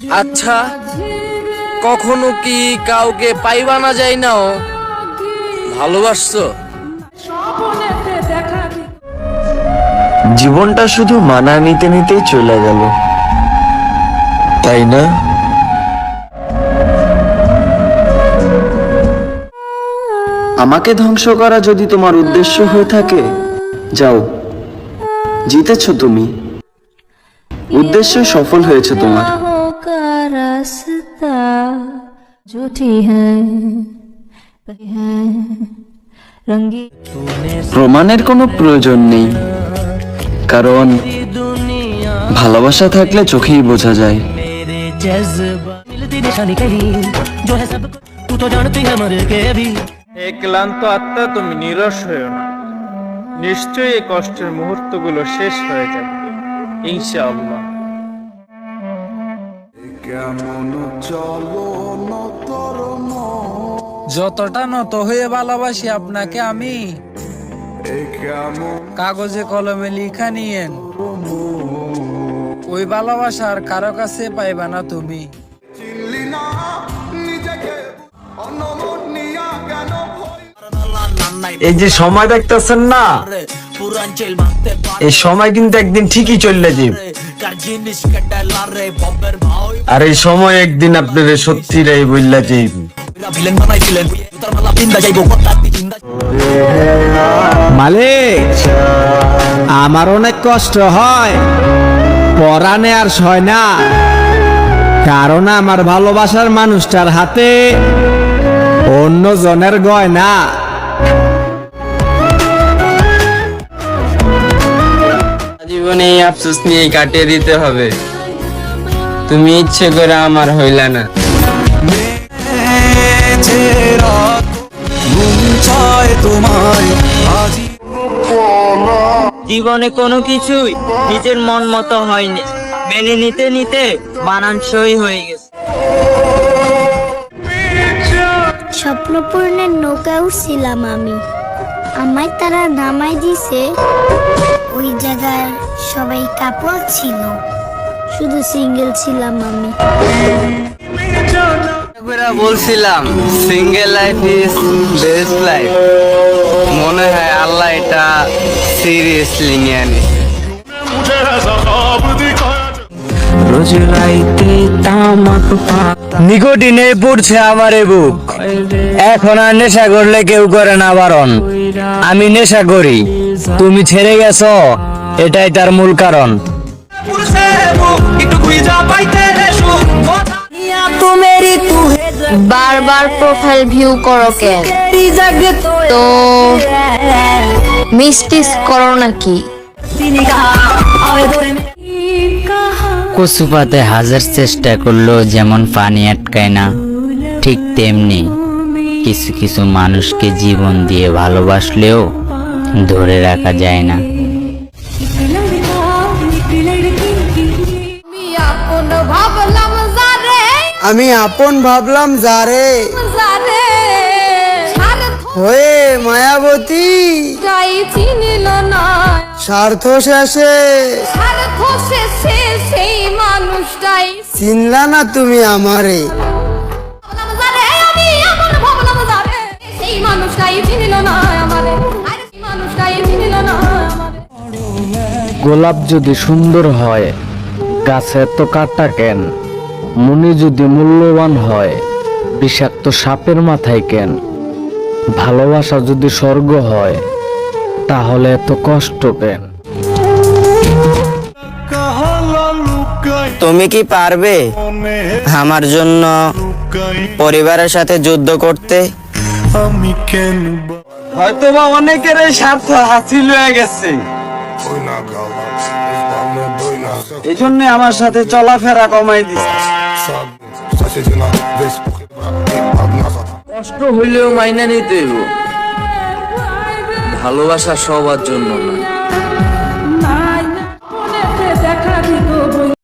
আচ্ছা কখনো কি কাউকে পাইবা না যায় নাও? ভালোবাসছো? জীবনটা শুধু মানা নিতে নিতেই চলে গেল। তাই না? আমাকে ধ্বংস করা যদি তোমার উদ্দেশ্য হয়ে থাকে, যাও। জিতেছ তুমি। উদ্দেশ্য সফল হয়েছে তোমার। रास्ता झूठी है है रंगी প্রমাণের কোনো প্রয়োজন নেই কারণ ভালোবাসা থাকলে চোখেই বোঝা যায় मेरे जज्बा मिलती निशानी कहीं जो है सब तू तो जानती है मर के भी এই ক্লান্ত আত্মা তুমি নিরস হয়েও না নিশ্চয়ই এই কষ্টের মুহূর্তগুলো শেষ হয়ে যাবে ইনশাআল্লাহ যতটা নত হয়ে ভালোবাসি আপনাকে আমি। কাগজে কলমে লিখা নিয়েন। ওই ভালোবাসার কারও কাছে পাইবা না তুমি। এই যে সময় দেখতেছেন না এই সময় কিন্তু একদিন ঠিকই চললে যাবে আর এই সময় একদিন আপনাদের সত্যি রে বললা চিন্তা মালিক, আমার অনেক কষ্ট হয় পরানে আর সয় না। কারণ আমার ভালোবাসার মানুষটার হাতে অন্য জনের গয়না। আফসোস নিয়ে কাটিয়ে দিতে হবে। তুমি ইচ্ছে করে আমার হইলা না। জীবনে কোনো কিছুই নিজের মন মতো হয়নি। মেনে নিতে নিতে মানানসই হয়ে গেছে। স্বপ্নপূর্ণের নৌকায় উঠছিলাম আমি। আমায় তারা নামাই দিছে। ওই জায়গায় সবাই কাপড় ছিল। শুধু সিঙ্গেল ছিলাম আমি। বলছিলাম single life is best life মনে হয় আল্লাহ এটা সিরিয়াসলি নিয়ে নি নিকোটিনে পড়ছে আমার এ বুক। এখন আর নেশা করলে কেউ করে না বারণ। আমি নেশা করি। তুমি ছেড়ে গেছো। এটাই তার মূল কারণ। বারবার প্রোফাইল ভিউ করো কেন? তো মিস্টিস করো নাকি? কচুপাতে হাজার চেষ্টা করলেও যেমন পানি আটকায় না। ঠিক তেমনি কিছু কিছু মানুষকে জীবন দিয়ে ভালোবাসলেও ধরে রাখা যায় না। আমি আপন ভাবলাম যারে। হয়ে মায়াবতী। চিনলা না। তুমি আমারে? সেই মানুষটাই চিনিল না আমারে। আরে সেই মানুষটাই চিনিল না আমারে। গোলাপ যদি সুন্দর হয় গাছে তো কাটা কেন? মনে যদি মূল্যবান হয় বিষাক্ত সাপের মাথায় কেন? ভালোবাসা যদি স্বর্গ হয় তাহলে এত কষ্ট কেন? তুমি কি পারবে আমার জন্য পরিবারের সাথে যুদ্ধ করতে? হয়তো বা অনেকের স্বার্থ হাসিল হয়ে গেছে। এই জন্য আমার সাথে চলাফেরা কমাই দিছে কষ্ট হইলেও মাইনা নিতে হইব। ভালোবাসা সবার জন্য না।